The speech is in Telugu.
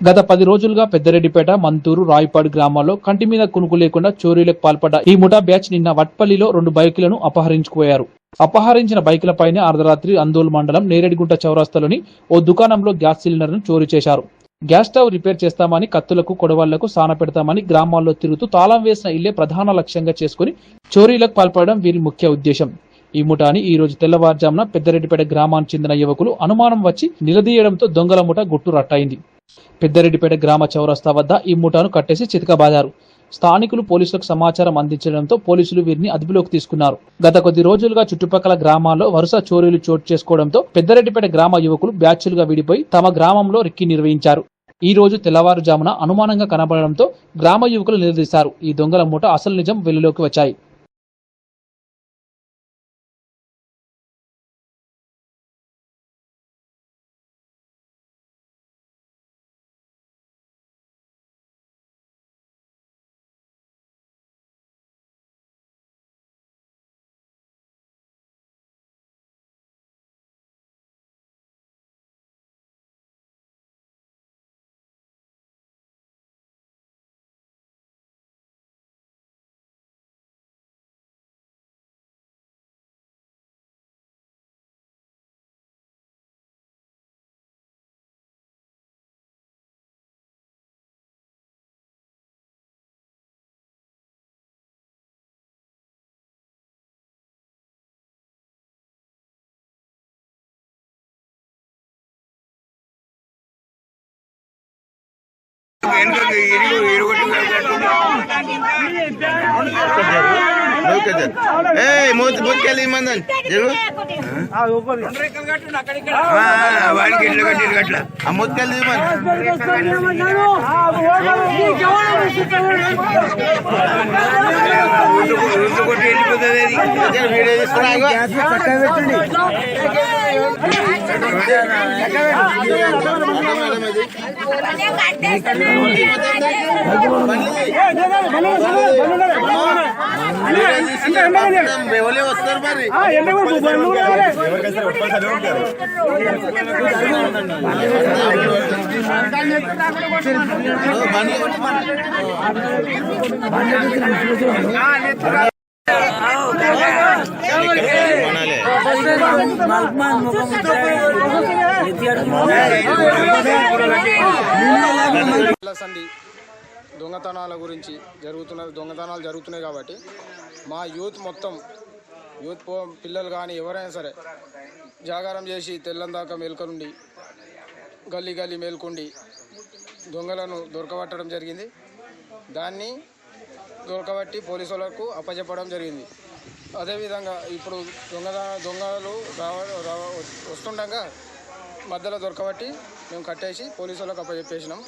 గత పది రోజులుగా పెద్దరెడ్డిపేట మంతూరు రాయపాడు గ్రామాల్లో కంటి మీద కునుకు లేకుండా చోరీలకు పాల్పడ్డ ఈ ముఠా బ్యాచ్ నిన్న వట్పల్లిలో రెండు బైకులను అపహరించుకుపోయారు. అపహరించిన బైకులపైనే అర్ధరాత్రి అందోల్ మండలం నేరేడిగుంట చౌరాస్తాలోని ఓ దుకాణంలో గ్యాస్ సిలిండర్ను చోరీ చేశారు. గ్యాస్ స్టవ్ రిపేర్ చేస్తామని కత్తులకు కొడవాళ్ళకు సాన పెడతామని గ్రామాల్లో తిరుగుతూ తాళం వేసిన ఇల్లే ప్రధాన లక్ష్యంగా చేసుకుని చోరీలకు పాల్పడడం వీరి ముఖ్య ఉద్దేశం. ఈ ముఠాని ఈ రోజు తెల్లవారుజామున పెద్దరెడ్డిపేట గ్రామానికి చెందిన యువకులు అనుమానం వచ్చి నిలదీయడంతో దొంగల ముఠ గుట్టు రట్టయింది. పెద్దరెడ్డిపేట గ్రామ చౌరస్తా వద్ద ఈ ముఠాను కట్టేసి చితకబాదారు స్థానికులు పోలీసులకు సమాచారం అందించడంతో పోలీసులు వీరిని అదుపులోకి తీసుకున్నారు. గత కొద్ది రోజులుగా చుట్టుపక్కల గ్రామాల్లో వరుస చోరీలు చోటు చేసుకోవడంతో పెద్దరెడ్డిపేట గ్రామ యువకులు బ్యాచ్లుగా విడిపోయి తమ గ్రామంలో రిక్కి నిర్వహించారు. ఈ రోజు తెల్లవారుజామున అనుమానంగా కనబడడంతో గ్రామ యువకులు నిలదీశారు. ఈ దొంగల మూట అసలు నిజం వెలుగులోకి వచ్చాయి. ఆ, ఆ, వాడికి ఇల్లు కట్టి ఇల్లు కట్ల ఆ రుద్దు కొట్టి వెళ్ళిపోతుంది వీడియో. ఎవరే వస్తారు మరి బండ్లు దొంగతనాల గురించి జరుగుతున్న దొంగతనాలు జరుగుతున్నాయి కాబట్టి మా యూత్ మొత్తం యూత్ పో పిల్లలు కానీ ఎవరైనా సరే జాగారం చేసి తెల్లందాకా మేల్కొండి గల్లీ గల్లీ మేల్కొండి దొంగలను దొరకబట్టడం జరిగింది. దాన్ని దొరకబట్టి పోలీసు వాళ్ళకు అప్పచెప్పడం జరిగింది. అదేవిధంగా ఇప్పుడు దొంగ దొంగలు రావ రావ వస్తుండగా మధ్యలో దొరకబట్టి మేము కట్టేసి పోలీసు వాళ్ళకి అప్పచెప్పేసినాం.